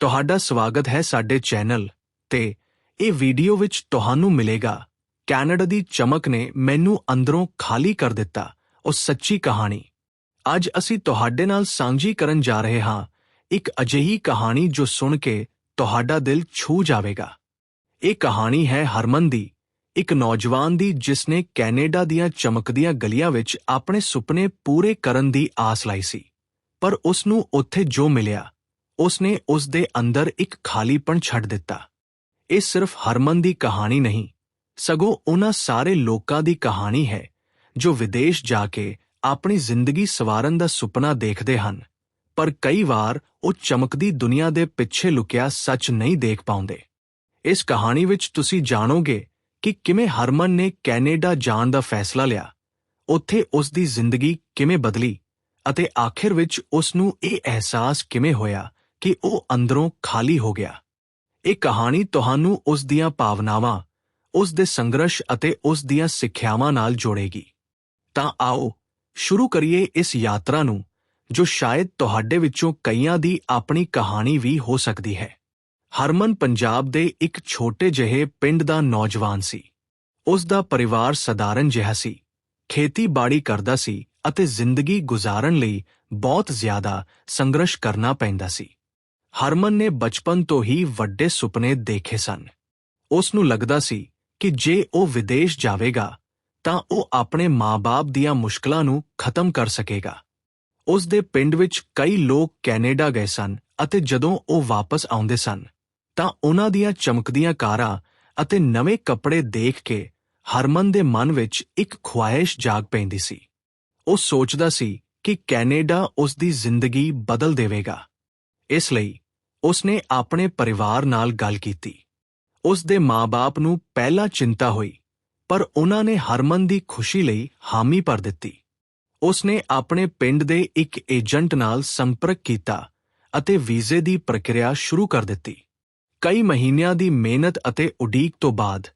ਤੁਹਾਡਾ ਸਵਾਗਤ ਹੈ ਸਾਡੇ ਚੈਨਲ ਤੇ ਇਹ ਵੀਡੀਓ ਵਿੱਚ ਤੁਹਾਨੂੰ ਮਿਲੇਗਾ। ਕੈਨੇਡਾ ਦੀ ਚਮਕ ਨੇ ਮੈਨੂੰ ਅੰਦਰੋਂ ਖਾਲੀ ਕਰ ਦਿੱਤਾ, ਉਹ ਸੱਚੀ ਕਹਾਣੀ। ਅੱਜ ਅਸੀਂ ਤੁਹਾਡੇ ਨਾਲ ਸਾਂਝੀ ਕਰਨ ਜਾ ਰਹੇ ਹਾਂ, ਇੱਕ ਅਜਿਹੀ ਕਹਾਣੀ ਜੋ ਸੁਣ ਕੇ ਤੁਹਾਡਾ ਦਿਲ ਛੂ ਜਾਵੇਗਾ। ਇਹ ਕਹਾਣੀ ਹੈ ਹਰਮਨ ਦੀ, ਇੱਕ ਨੌਜਵਾਨ ਦੀ ਜਿਸ ਨੇ ਕੈਨੇਡਾ ਦੀਆਂ ਚਮਕਦੀਆਂ ਗਲੀਆਂ ਵਿੱਚ ਆਪਣੇ ਸੁਪਨੇ ਪੂਰੇ ਕਰਨ ਦੀ ਆਸ ਲਾਈ ਸੀ। ਪਰ ਉਸ ਨੂੰ ਉੱਥੇ ਜੋ ਮਿਲਿਆ ਉਸਨੇ ਉਸ ਦੇ ਅੰਦਰ ਇੱਕ ਖਾਲੀਪਣ ਛੱਡ ਦਿੱਤਾ। ਇਹ ਸਿਰਫ ਹਰਮਨ ਦੀ ਕਹਾਣੀ ਨਹੀਂ, ਸਗੋਂ ਉਹਨਾਂ ਸਾਰੇ ਲੋਕਾਂ ਦੀ ਕਹਾਣੀ ਹੈ, ਜੋ ਵਿਦੇਸ਼ ਜਾ ਕੇ ਆਪਣੀ ਜ਼ਿੰਦਗੀ ਸਵਾਰਨ ਦਾ ਸੁਪਨਾ ਦੇਖਦੇ ਹਨ, ਪਰ ਕਈ ਵਾਰ ਉਹ ਚਮਕਦੀ ਦੁਨੀਆ ਦੇ ਪਿੱਛੇ ਲੁਕਿਆ ਸੱਚ ਨਹੀਂ ਦੇਖ ਪਾਉਂਦੇ। ਇਸ ਕਹਾਣੀ ਵਿੱਚ ਤੁਸੀਂ ਜਾਣੋਗੇ ਕਿ ਕਿਵੇਂ ਹਰਮਨ ਨੇ ਕੈਨੇਡਾ ਜਾਣ ਦਾ ਫੈਸਲਾ ਲਿਆ, ਉੱਥੇ ਉਸ ਦੀ ਜ਼ਿੰਦਗੀ ਕਿਵੇਂ ਬਦਲੀ ਅਤੇ ਆਖਿਰ ਵਿੱਚ ਉਸ ਨੂੰ ਇਹ ਅਹਿਸਾਸ ਕਿਵੇਂ ਹੋਇਆ ਕਿ ਉਹ ਅੰਦਰੋਂ ਖਾਲੀ ਹੋ ਗਿਆ। ਇਹ ਕਹਾਣੀ ਤੁਹਾਨੂੰ ਉਸ ਦੀਆਂ ਭਾਵਨਾਵਾਂ, ਉਸ ਦੇ ਸੰਘਰਸ਼ ਅਤੇ ਉਸ ਦੀਆਂ ਸਿੱਖਿਆਵਾਂ ਨਾਲ ਜੋੜੇਗੀ। ਤਾਂ ਆਓ, ਸ਼ੁਰੂ ਕਰੀਏ ਇਸ ਯਾਤਰਾ ਨੂੰ, ਜੋ ਸ਼ਾਇਦ ਤੁਹਾਡੇ ਵਿੱਚੋਂ ਕਈਆਂ ਦੀ ਆਪਣੀ ਕਹਾਣੀ ਵੀ ਹੋ ਸਕਦੀ ਹੈ। ਹਰਮਨ ਪੰਜਾਬ ਦੇ ਇੱਕ ਛੋਟੇ ਜਿਹੇ ਪਿੰਡ ਦਾ ਨੌਜਵਾਨ ਸੀ। ਉਸ ਦਾ ਪਰਿਵਾਰ ਸਧਾਰਨ ਜਿਹਾ ਸੀ। ਖੇਤੀਬਾੜੀ ਕਰਦਾ ਸੀ ਅਤੇ ਜ਼ਿੰਦਗੀ ਗੁਜ਼ਾਰਨ ਲਈ ਬਹੁਤ ਜ਼ਿਆਦਾ ਸੰਘਰਸ਼ ਕਰਨਾ ਪੈਂਦਾ ਸੀ। ਹਰਮਨ ਨੇ ਬਚਪਨ ਤੋਂ ਹੀ ਵੱਡੇ ਸੁਪਨੇ ਦੇਖੇ ਸਨ। ਉਸ ਨੂੰ ਲੱਗਦਾ ਸੀ ਕਿ ਜੇ ਉਹ ਵਿਦੇਸ਼ ਜਾਵੇਗਾ, ਤਾਂ ਉਹ ਆਪਣੇ ਮਾਂ-ਬਾਪ ਦੀਆਂ ਮੁਸ਼ਕਲਾਂ ਨੂੰ ਖਤਮ ਕਰ ਸਕੇਗਾ। ਉਸ ਦੇ ਪਿੰਡ ਵਿੱਚ ਕਈ ਲੋਕ ਕੈਨੇਡਾ ਗਏ ਸਨ ਅਤੇ ਜਦੋਂ ਉਹ ਵਾਪਸ ਆਉਂਦੇ ਸਨ, ਤਾਂ ਉਹਨਾਂ ਦੀਆਂ ਚਮਕਦੀਆਂ ਕਾਰਾਂ ਅਤੇ ਨਵੇਂ ਕੱਪੜੇ ਦੇਖ ਕੇ ਹਰਮਨ ਦੇ ਮਨ ਵਿੱਚ ਇੱਕ ਖੁਆਇਸ਼ ਜਾਗ ਪੈਂਦੀ ਸੀ। ਉਹ ਸੋਚਦਾ ਸੀ ਕਿ ਕੈਨੇਡਾ ਉਸ ਦੀ ਜ਼ਿੰਦਗੀ ਬਦਲ ਦੇਵੇਗਾ। ਇਸ ਲਈ ਉਸ ਨੇ ਆਪਣੇ ਪਰਿਵਾਰ ਨਾਲ ਗੱਲ ਕੀਤੀ। ਉਸ ਦੇ ਮਾਪੇ ਨੂੰ ਪਹਿਲਾਂ ਚਿੰਤਾ ਹੋਈ, ਪਰ ਉਹਨਾਂ ਨੇ ਹਰਮਨ ਦੀ ਖੁਸ਼ੀ ਲਈ ਹਾਮੀ ਭਰ ਦਿੱਤੀ। ਉਸ ਨੇ ਆਪਣੇ ਪਿੰਡ ਦੇ ਇੱਕ ਏਜੰਟ ਨਾਲ ਸੰਪਰਕ ਕੀਤਾ ਅਤੇ ਵੀਜ਼ੇ ਦੀ ਪ੍ਰਕਿਰਿਆ ਸ਼ੁਰੂ ਕਰ ਦਿੱਤੀ। ਕਈ ਮਹੀਨਿਆਂ ਦੀ ਮਿਹਨਤ ਅਤੇ ਉਡੀਕ ਤੋਂ ਬਾਅਦ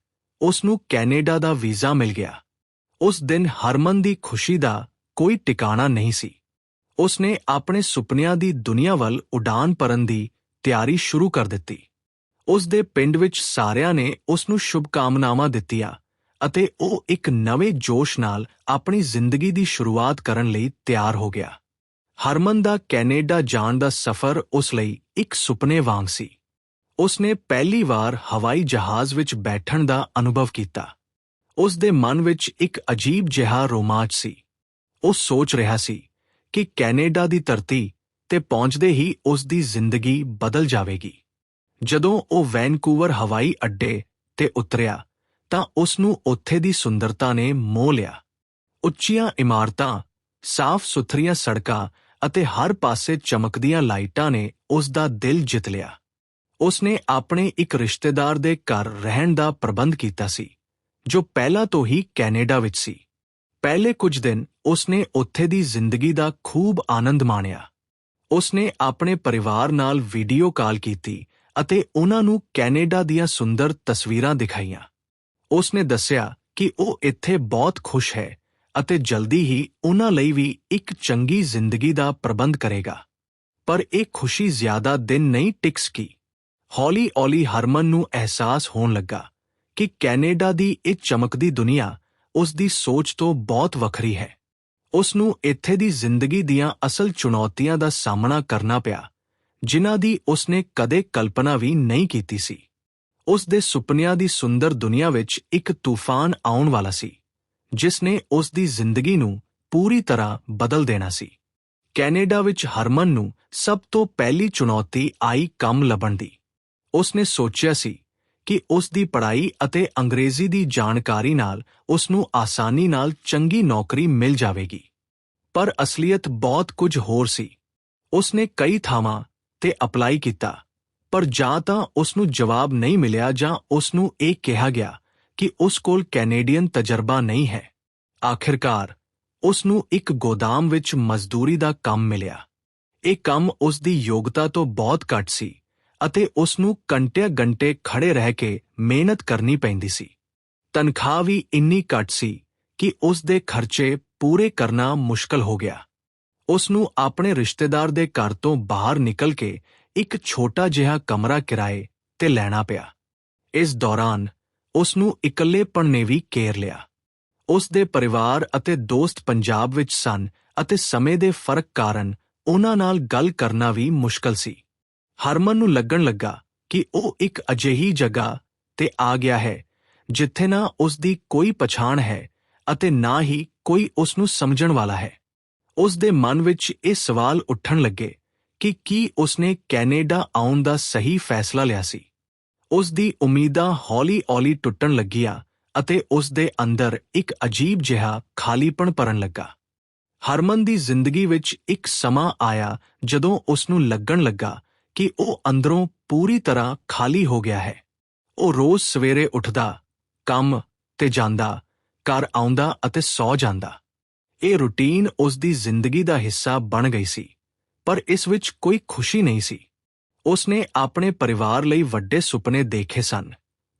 ਉਸ ਨੂੰ ਕੈਨੇਡਾ ਦਾ ਵੀਜ਼ਾ ਮਿਲ ਗਿਆ। ਉਸ ਦਿਨ ਹਰਮਨ ਦੀ ਖੁਸ਼ੀ ਦਾ ਕੋਈ ਟਿਕਾਣਾ ਨਹੀਂ ਸੀ। ਉਸ ਨੇ ਆਪਣੇ ਸੁਪਨਿਆਂ ਦੀ ਦੁਨੀਆ ਵੱਲ ਉਡਾਨ ਭਰਨ ਦੀ ਤਿਆਰੀ ਸ਼ੁਰੂ ਕਰ ਦਿੱਤੀ। ਉਸ ਦੇ ਪਿੰਡ ਵਿੱਚ ਸਾਰਿਆਂ ਨੇ ਉਸ ਨੂੰ ਸ਼ੁਭਕਾਮਨਾਵਾਂ ਦਿੱਤੀਆਂ ਅਤੇ ਉਹ ਇੱਕ ਨਵੇਂ ਜੋਸ਼ ਨਾਲ ਆਪਣੀ ਜ਼ਿੰਦਗੀ ਦੀ ਸ਼ੁਰੂਆਤ ਕਰਨ ਲਈ ਤਿਆਰ ਹੋ ਗਿਆ। ਹਰਮਨ ਦਾ ਕੈਨੇਡਾ ਜਾਣ ਦਾ ਸਫ਼ਰ ਉਸ ਲਈ ਇੱਕ ਸੁਪਨੇ ਵਾਂਗ ਸੀ। ਉਸ ਨੇ ਪਹਿਲੀ ਵਾਰ ਹਵਾਈ ਜਹਾਜ਼ ਵਿੱਚ ਬੈਠਣ ਦਾ ਅਨੁਭਵ ਕੀਤਾ। ਉਸ ਦੇ ਮਨ ਵਿੱਚ ਇੱਕ ਅਜੀਬ ਜਿਹਾ ਰੋਮਾਂਚ ਸੀ। ਉਹ ਸੋਚ ਰਿਹਾ ਸੀ ਕਿ ਕੈਨੇਡਾ ਦੀ ਧਰਤੀ ਤੇ ਪਹੁੰਚਦੇ ਹੀ ਉਸ ਦੀ ਜ਼ਿੰਦਗੀ ਬਦਲ ਜਾਵੇਗੀ। ਜਦੋਂ ਉਹ ਵੈਨਕੂਵਰ ਹਵਾਈ ਅੱਡੇ ਤੇ ਉਤਰਿਆ, ਤਾਂ ਉਸ ਨੂੰ ਉੱਥੇ ਦੀ ਸੁੰਦਰਤਾ ਨੇ ਮੋਹ ਲਿਆ। ਉੱਚੀਆਂ ਇਮਾਰਤਾਂ, ਸਾਫ਼ ਸੁਥਰੀਆਂ ਸੜਕਾਂ ਅਤੇ ਹਰ ਪਾਸੇ ਚਮਕਦੀਆਂ ਲਾਈਟਾਂ ਨੇ ਉਸ ਦਾ ਦਿਲ ਜਿੱਤ ਲਿਆ। ਉਸ ਨੇ ਆਪਣੇ ਇੱਕ ਰਿਸ਼ਤੇਦਾਰ ਦੇ ਘਰ ਰਹਿਣ ਦਾ ਪ੍ਰਬੰਧ ਕੀਤਾ ਸੀ, ਜੋ ਪਹਿਲਾਂ ਤੋਂ ਹੀ ਕੈਨੇਡਾ ਵਿੱਚ ਸੀ। ਪਹਿਲੇ ਕੁਝ ਦਿਨ ਉਸਨੇ ਉੱਥੇ ਦੀ ਜ਼ਿੰਦਗੀ ਦਾ ਖੂਬ ਆਨੰਦ ਮਾਣਿਆ। ਉਸਨੇ ਆਪਣੇ ਪਰਿਵਾਰ ਨਾਲ ਵੀਡੀਓ ਕਾਲ ਕੀਤੀ ਅਤੇ ਉਹਨਾਂ ਨੂੰ ਕੈਨੇਡਾ ਦੀਆਂ ਸੁੰਦਰ ਤਸਵੀਰਾਂ ਦਿਖਾਈਆਂ। ਉਸਨੇ ਦੱਸਿਆ ਕਿ ਉਹ ਇੱਥੇ ਬਹੁਤ ਖੁਸ਼ ਹੈ ਅਤੇ ਜਲਦੀ ਹੀ ਉਹਨਾਂ ਲਈ ਵੀ ਇੱਕ ਚੰਗੀ ਜ਼ਿੰਦਗੀ ਦਾ ਪ੍ਰਬੰਧ ਕਰੇਗਾ। ਪਰ ਇਹ ਖੁਸ਼ੀ ਜ਼ਿਆਦਾ ਦਿਨ ਨਹੀਂ ਟਿਕ ਸਕੀ ਹੌਲੀ-ਹੌਲੀ ਹਰਮਨ ਨੂੰ ਅਹਿਸਾਸ ਹੋਣ ਲੱਗਾ ਕਿ ਕੈਨੇਡਾ ਦੀ ਇਹ ਚਮਕਦੀ ਦੁਨੀਆ ਉਸ ਦੀ ਸੋਚ ਤੋਂ ਬਹੁਤ ਵੱਖਰੀ ਹੈ। ਉਸ ਨੂੰ ਇੱਥੇ ਦੀ ਜ਼ਿੰਦਗੀ ਦੀਆਂ ਅਸਲ ਚੁਣੌਤੀਆਂ ਦਾ ਸਾਹਮਣਾ ਕਰਨਾ ਪਿਆ, ਜਿਨ੍ਹਾਂ ਦੀ ਉਸ ਨੇ ਕਦੇ ਕਲਪਨਾ ਵੀ ਨਹੀਂ ਕੀਤੀ ਸੀ। ਉਸ ਦੇ ਸੁਪਨਿਆਂ ਦੀ ਸੁੰਦਰ ਦੁਨੀਆ ਵਿੱਚ ਇੱਕ ਤੂਫਾਨ ਆਉਣ ਵਾਲਾ ਸੀ ਜਿਸ ਨੇ ਉਸ ਦੀ ਜ਼ਿੰਦਗੀ ਨੂੰ ਪੂਰੀ ਤਰ੍ਹਾਂ ਬਦਲ ਦੇਣਾ ਸੀ। ਕੈਨੇਡਾ ਵਿੱਚ ਹਰਮਨ ਨੂੰ ਸਭ ਤੋਂ ਪਹਿਲੀ ਚੁਣੌਤੀ ਆਈ ਕੰਮ ਲੱਭਣ ਦੀ। ਉਸ ਨੇ ਸੋਚਿਆ ਸੀ ਕਿ ਉਸ ਦੀ ਪੜ੍ਹਾਈ ਅਤੇ ਅੰਗਰੇਜ਼ੀ ਦੀ ਜਾਣਕਾਰੀ ਨਾਲ ਉਸ ਨੂੰ ਆਸਾਨੀ ਨਾਲ ਚੰਗੀ ਨੌਕਰੀ ਮਿਲ ਜਾਵੇਗੀ। ਪਰ ਅਸਲੀਅਤ ਬਹੁਤ ਕੁਝ ਹੋਰ ਸੀ। ਉਸ ਨੇ ਕਈ ਥਾਵਾਂ ਤੇ ਅਪਲਾਈ ਕੀਤਾ, ਪਰ ਜਾਂ ਤਾਂ ਉਸ ਨੂੰ ਜਵਾਬ ਨਹੀਂ ਮਿਲਿਆ ਜਾਂ ਉਸ ਨੂੰ ਇਹ ਕਿਹਾ ਗਿਆ ਕਿ ਉਸ ਕੋਲ ਕੈਨੇਡੀਅਨ ਤਜਰਬਾ ਨਹੀਂ ਹੈ। ਆਖਿਰਕਾਰ ਉਸ ਨੂੰ ਇੱਕ ਗੋਦਾਮ ਵਿੱਚ ਮਜ਼ਦੂਰੀ ਦਾ ਕੰਮ ਮਿਲਿਆ। ਇਹ ਕੰਮ ਉਸ ਦੀ ਯੋਗਤਾ ਤੋਂ ਬਹੁਤ ਘੱਟ ਸੀ। ਅਤੇ ਉਸ ਨੂੰ ਘੰਟੇ-ਘੰਟੇ ਖੜੇ ਰਹਿ ਕੇ ਮਿਹਨਤ ਕਰਨੀ ਪੈਂਦੀ ਸੀ। ਤਨਖਾਹ ਵੀ ਇੰਨੀ ਘੱਟ ਸੀ ਕਿ ਉਸ ਦੇ ਖਰਚੇ ਪੂਰੇ ਕਰਨਾ ਮੁਸ਼ਕਲ ਹੋ ਗਿਆ। ਉਸ ਨੂੰ ਆਪਣੇ ਰਿਸ਼ਤੇਦਾਰ ਦੇ ਘਰ ਤੋਂ ਬਾਹਰ ਨਿਕਲ ਕੇ ਇੱਕ ਛੋਟਾ ਜਿਹਾ ਕਮਰਾ ਕਿਰਾਏ ਤੇ ਲੈਣਾ ਪਿਆ। ਇਸ ਦੌਰਾਨ ਉਸ ਨੂੰ ਇਕੱਲੇਪਣ ਨੇ ਵੀ ਘੇਰ ਲਿਆ। ਉਸ ਦੇ ਪਰਿਵਾਰ ਅਤੇ ਦੋਸਤ ਪੰਜਾਬ ਵਿੱਚ ਸਨ ਅਤੇ ਸਮੇਂ ਦੇ ਫ਼ਰਕ ਕਾਰਨ ਉਹਨਾਂ ਨਾਲ ਗੱਲ ਕਰਨਾ ਵੀ ਮੁਸ਼ਕਲ ਸੀ। ਹਰਮਨ ਨੂੰ ਲੱਗਣ ਲੱਗਾ ਕਿ ਉਹ ਇੱਕ ਅਜਿਹੀ ਜਗ੍ਹਾ ਤੇ ਆ ਗਿਆ ਹੈ, ਜਿੱਥੇ ਨਾ ਉਸ ਦੀ ਕੋਈ ਪਛਾਣ ਹੈ ਅਤੇ ਨਾ ਹੀ ਕੋਈ ਉਸ ਨੂੰ ਸਮਝਣ ਵਾਲਾ ਹੈ। ਉਸ ਦੇ ਮਨ ਵਿੱਚ ਇਹ ਸਵਾਲ ਉੱਠਣ ਲੱਗੇ ਕਿ ਕੀ ਉਸਨੇ ਕੈਨੇਡਾ ਆਉਣ ਦਾ ਸਹੀ ਫੈਸਲਾ ਲਿਆ ਸੀ। ਉਸ ਦੀ ਉਮੀਦਾਂ ਹੌਲੀ-ਹੌਲੀ ਟੁੱਟਣ ਲੱਗੀਆਂ ਅਤੇ ਉਸ ਦੇ ਅੰਦਰ ਇੱਕ ਅਜੀਬ ਜਿਹਾ ਖਾਲੀਪਣ ਭਰਨ ਲੱਗਾ। ਹਰਮਨ ਦੀ ਜ਼ਿੰਦਗੀ ਵਿੱਚ ਇੱਕ ਸਮਾਂ ਆਇਆ ਜਦੋਂ ਉਸ ਨੂੰ ਲੱਗਣ ਲੱਗਾ ਕਿ ਉਹ ਅੰਦਰੋਂ ਪੂਰੀ ਤਰ੍ਹਾਂ ਖਾਲੀ ਹੋ ਗਿਆ ਹੈ। ਉਹ ਰੋਜ਼ ਸਵੇਰੇ ਉੱਠਦਾ, ਕੰਮ ਤੇ ਜਾਂਦਾ, ਘਰ ਆਉਂਦਾ ਅਤੇ ਸੌ ਜਾਂਦਾ। ਇਹ ਰੁਟੀਨ ਉਸ ਦੀ ਜ਼ਿੰਦਗੀ ਦਾ ਹਿੱਸਾ ਬਣ ਗਈ ਸੀ, ਪਰ ਇਸ ਵਿੱਚ ਕੋਈ ਖੁਸ਼ੀ ਨਹੀਂ ਸੀ। ਉਸ ਨੇ ਆਪਣੇ ਪਰਿਵਾਰ ਲਈ ਵੱਡੇ ਸੁਪਨੇ ਦੇਖੇ ਸਨ,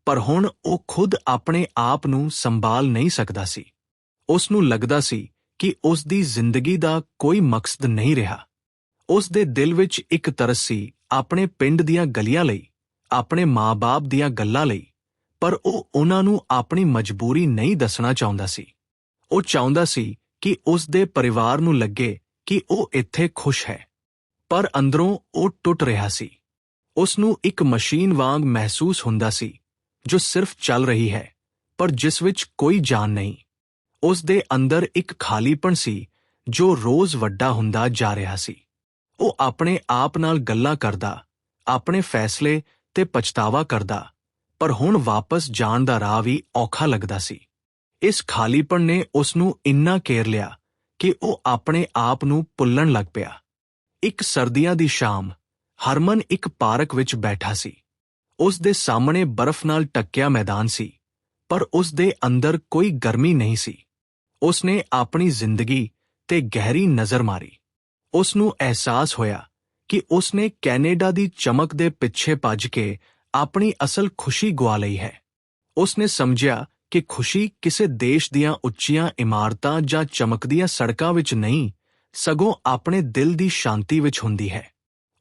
ਪਰ ਹੁਣ ਉਹ ਖੁਦ ਆਪਣੇ ਆਪ ਨੂੰ ਸੰਭਾਲ ਨਹੀਂ ਸਕਦਾ ਸੀ। ਉਸ ਨੂੰ ਲੱਗਦਾ ਸੀ ਕਿ ਉਸ ਦੀ ਜ਼ਿੰਦਗੀ ਦਾ ਕੋਈ ਮਕਸਦ ਨਹੀਂ ਰਿਹਾ। ਉਸ ਦੇ ਦਿਲ ਵਿੱਚ ਇੱਕ ਤਰਸ ਸੀ ਆਪਣੇ ਪਿੰਡ ਦੀਆਂ ਗਲੀਆਂ ਲਈ, ਆਪਣੇ ਮਾਂ-ਬਾਪ ਦੀਆਂ ਗੱਲਾਂ ਲਈ, ਪਰ ਉਹ ਉਹਨਾਂ ਨੂੰ ਆਪਣੀ ਮਜਬੂਰੀ ਨਹੀਂ ਦੱਸਣਾ ਚਾਹੁੰਦਾ ਸੀ। ਉਹ ਚਾਹੁੰਦਾ ਸੀ ਕਿ ਉਸ ਦੇ ਪਰਿਵਾਰ ਨੂੰ ਲੱਗੇ ਕਿ ਉਹ ਇੱਥੇ ਖੁਸ਼ ਹੈ। ਪਰ ਅੰਦਰੋਂ ਉਹ ਟੁੱਟ ਰਿਹਾ ਸੀ। ਉਸ ਨੂੰ ਇੱਕ ਮਸ਼ੀਨ ਵਾਂਗ ਮਹਿਸੂਸ ਹੁੰਦਾ ਸੀ, ਜੋ ਸਿਰਫ ਚੱਲ ਰਹੀ ਹੈ, ਪਰ ਜਿਸ ਵਿੱਚ ਕੋਈ ਜਾਨ ਨਹੀਂ। ਉਸ ਦੇ ਅੰਦਰ ਇੱਕ ਖਾਲੀਪਣ ਸੀ, ਜੋ ਰੋਜ਼ ਵੱਡਾ ਹੁੰਦਾ ਜਾ ਰਿਹਾ ਸੀ। ਉਹ ਆਪਣੇ ਆਪ ਨਾਲ ਗੱਲਾਂ ਕਰਦਾ, ਆਪਣੇ ਫੈਸਲੇ ਤੇ ਪਛਤਾਵਾ ਕਰਦਾ, ਪਰ ਹੁਣ ਵਾਪਸ ਜਾਣ ਦਾ ਰਾਹ ਵੀ ਔਖਾ ਲੱਗਦਾ ਸੀ। ਇਸ ਖਾਲੀਪਣ ਨੇ ਉਸ ਨੂੰ ਇੰਨਾ ਘੇਰ ਲਿਆ ਕਿ ਉਹ ਆਪਣੇ ਆਪ ਨੂੰ ਭੁੱਲਣ ਲੱਗ ਪਿਆ। ਇੱਕ ਸਰਦੀਆਂ ਦੀ ਸ਼ਾਮ, ਹਰਮਨ ਇੱਕ ਪਾਰਕ ਵਿੱਚ ਬੈਠਾ ਸੀ। ਉਸ ਦੇ ਸਾਹਮਣੇ ਬਰਫ਼ ਨਾਲ ਟੱਕਿਆ ਮੈਦਾਨ ਸੀ, ਪਰ ਉਸ ਦੇ ਅੰਦਰ ਕੋਈ ਗਰਮੀ ਨਹੀਂ ਸੀ। ਉਸ ਨੇ ਆਪਣੀ ਜ਼ਿੰਦਗੀ ਤੇ ਗਹਿਰੀ ਨਜ਼ਰ ਮਾਰੀ। ਉਸ ਨੂੰ ਅਹਿਸਾਸ ਹੋਇਆ ਕਿ ਉਸ ਨੇ ਕੈਨੇਡਾ ਦੀ ਚਮਕ ਦੇ ਪਿੱਛੇ ਭੱਜ ਕੇ ਆਪਣੀ ਅਸਲ ਖੁਸ਼ੀ ਗਵਾ ਲਈ ਹੈ। ਉਸ ਨੇ ਸਮਝਿਆ ਕਿ ਖੁਸ਼ੀ ਕਿਸੇ ਦੇਸ਼ ਦੀਆਂ ਉੱਚੀਆਂ ਇਮਾਰਤਾਂ ਜਾਂ ਚਮਕਦੀਆਂ ਸੜਕਾਂ ਵਿੱਚ ਨਹੀਂ, ਸਗੋਂ ਆਪਣੇ ਦਿਲ ਦੀ ਸ਼ਾਂਤੀ ਵਿੱਚ ਹੁੰਦੀ ਹੈ।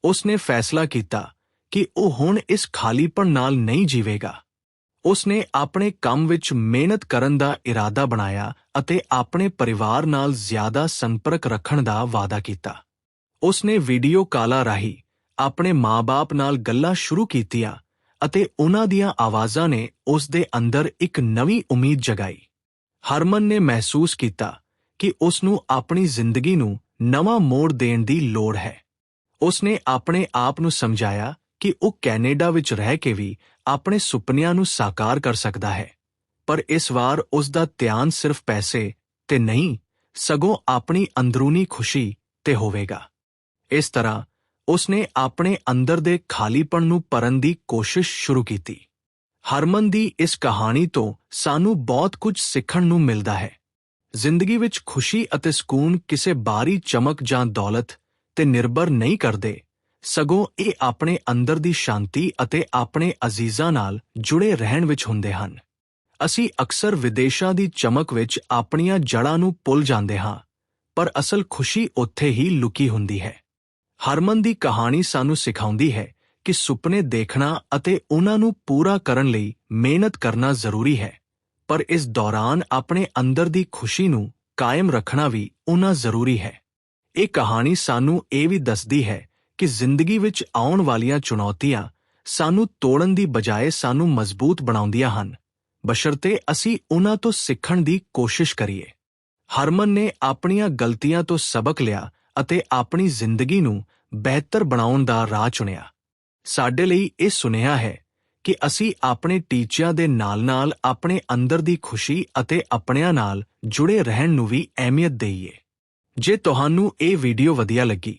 ਉਸ ਨੇ ਫੈਸਲਾ ਕੀਤਾ ਕਿ ਉਹ ਹੁਣ ਇਸ ਖਾਲੀਪਣ ਨਾਲ ਨਹੀਂ ਜੀਵੇਗਾ। ਉਸ ਨੇ ਆਪਣੇ ਕੰਮ ਵਿੱਚ ਮਿਹਨਤ ਕਰਨ ਦਾ ਇਰਾਦਾ ਬਣਾਇਆ ਅਤੇ ਆਪਣੇ ਪਰਿਵਾਰ ਨਾਲ ਜ਼ਿਆਦਾ ਸੰਪਰਕ ਰੱਖਣ ਦਾ ਵਾਅਦਾ ਕੀਤਾ। ਉਸ ਨੇ ਵੀਡੀਓ ਕਾਲਾਂ ਰਾਹੀਂ ਆਪਣੇ ਮਾਂ-ਬਾਪ ਨਾਲ ਗੱਲਾਂ ਸ਼ੁਰੂ ਕੀਤੀਆਂ ਅਤੇ ਉਹਨਾਂ ਦੀਆਂ ਆਵਾਜ਼ਾਂ ਨੇ ਉਸ ਦੇ ਅੰਦਰ ਇੱਕ ਨਵੀਂ ਉਮੀਦ ਜਗਾਈ। ਹਰਮਨ ਨੇ ਮਹਿਸੂਸ ਕੀਤਾ ਕਿ ਉਸ ਨੂੰ ਆਪਣੀ ਜ਼ਿੰਦਗੀ ਨੂੰ ਨਵਾਂ ਮੋੜ ਦੇਣ ਦੀ ਲੋੜ ਹੈ। ਉਸ ਨੇ ਆਪਣੇ ਆਪ ਨੂੰ ਸਮਝਾਇਆ ਕਿ ਉਹ ਕੈਨੇਡਾ ਵਿੱਚ ਰਹਿ ਕੇ ਵੀ ਆਪਣੇ ਸੁਪਨਿਆਂ ਨੂੰ ਸਾਕਾਰ ਕਰ ਸਕਦਾ ਹੈ। ਪਰ ਇਸ ਵਾਰ ਉਸ ਦਾ ਧਿਆਨ ਸਿਰਫ ਪੈਸੇ ਤੇ ਨਹੀਂ, ਸਗੋਂ ਆਪਣੀ ਅੰਦਰੂਨੀ ਖੁਸ਼ੀ ਤੇ ਹੋਵੇਗਾ। ਇਸ ਤਰ੍ਹਾਂ ਉਸ ਨੇ ਆਪਣੇ ਅੰਦਰ ਦੇ ਖਾਲੀਪਣ ਨੂੰ ਭਰਨ ਦੀ ਕੋਸ਼ਿਸ਼ ਸ਼ੁਰੂ ਕੀਤੀ। ਹਰਮਨ ਦੀ ਇਸ ਕਹਾਣੀ ਤੋਂ ਸਾਨੂੰ ਬਹੁਤ ਕੁਝ ਸਿੱਖਣ ਨੂੰ ਮਿਲਦਾ ਹੈ। ਜ਼ਿੰਦਗੀ ਵਿੱਚ ਖੁਸ਼ੀ ਅਤੇ ਸਕੂਨ ਕਿਸੇ ਬਾਹਰੀ ਚਮਕ ਜਾਂ ਦੌਲਤ ਤੇ ਨਿਰਭਰ ਨਹੀਂ ਕਰਦੇ ਸਗੋਂ ਇਹ ਆਪਣੇ ਅੰਦਰ ਦੀ ਸ਼ਾਂਤੀ ਅਤੇ ਆਪਣੇ ਅਜ਼ੀਜ਼ਾਂ ਨਾਲ ਜੁੜੇ ਰਹਿਣ ਵਿੱਚ ਹੁੰਦੇ ਹਨ। ਅਸੀਂ ਅਕਸਰ ਵਿਦੇਸ਼ਾਂ ਦੀ ਚਮਕ ਵਿੱਚ ਆਪਣੀਆਂ ਜੜ੍ਹਾਂ ਨੂੰ ਭੁੱਲ ਜਾਂਦੇ ਹਾਂ, ਪਰ ਅਸਲ ਖੁਸ਼ੀ ਉੱਥੇ ਹੀ ਲੁਕੀ ਹੁੰਦੀ ਹੈ। ਹਰਮਨ ਦੀ ਕਹਾਣੀ ਸਾਨੂੰ ਸਿਖਾਉਂਦੀ ਹੈ ਕਿ ਸੁਪਨੇ ਦੇਖਣਾ ਅਤੇ ਉਹਨਾਂ ਨੂੰ ਪੂਰਾ ਕਰਨ ਲਈ ਮਿਹਨਤ ਕਰਨਾ ਜ਼ਰੂਰੀ ਹੈ, ਪਰ ਇਸ ਦੌਰਾਨ ਆਪਣੇ ਅੰਦਰ ਦੀ ਖੁਸ਼ੀ ਨੂੰ ਕਾਇਮ ਰੱਖਣਾ ਵੀ ਉਨਾ ਜ਼ਰੂਰੀ ਹੈ। ਇਹ ਕਹਾਣੀ ਸਾਨੂੰ ਇਹ ਵੀ ਦੱਸਦੀ ਹੈ ਕਿ ਜ਼ਿੰਦਗੀ ਵਿੱਚ ਆਉਣ ਵਾਲੀਆਂ ਚੁਣੌਤੀਆਂ ਸਾਨੂੰ ਤੋੜਨ ਦੀ ਬਜਾਏ ਸਾਨੂੰ ਮਜ਼ਬੂਤ ਬਣਾਉਂਦੀਆਂ ਹਨ। ਬਸ਼ਰਤੇ ਅਸੀਂ ਉਹਨਾਂ ਤੋਂ ਸਿੱਖਣ ਦੀ ਕੋਸ਼ਿਸ਼ ਕਰੀਏ। ਹਰਮਨ ਨੇ ਆਪਣੀਆਂ ਗਲਤੀਆਂ ਤੋਂ ਸਬਕ ਲਿਆ ਅਤੇ ਆਪਣੀ ਜ਼ਿੰਦਗੀ ਨੂੰ ਬਿਹਤਰ ਬਣਾਉਣ ਦਾ ਰਾਹ ਚੁਣਿਆ। ਸਾਡੇ ਲਈ ਇਹ ਸੁਨੇਹਾ ਹੈ ਕਿ ਅਸੀਂ ਆਪਣੇ ਟੀਚਿਆਂ ਦੇ ਨਾਲ-ਨਾਲ ਆਪਣੇ ਅੰਦਰ ਦੀ ਖੁਸ਼ੀ ਅਤੇ ਆਪਣਿਆਂ ਨਾਲ ਜੁੜੇ ਰਹਿਣ ਨੂੰ ਵੀ ਅਹਿਮੀਅਤ ਦੇਈਏ। ਜੇ ਤੁਹਾਨੂੰ ਇਹ ਵੀਡੀਓ ਵਧੀਆ ਲੱਗੀ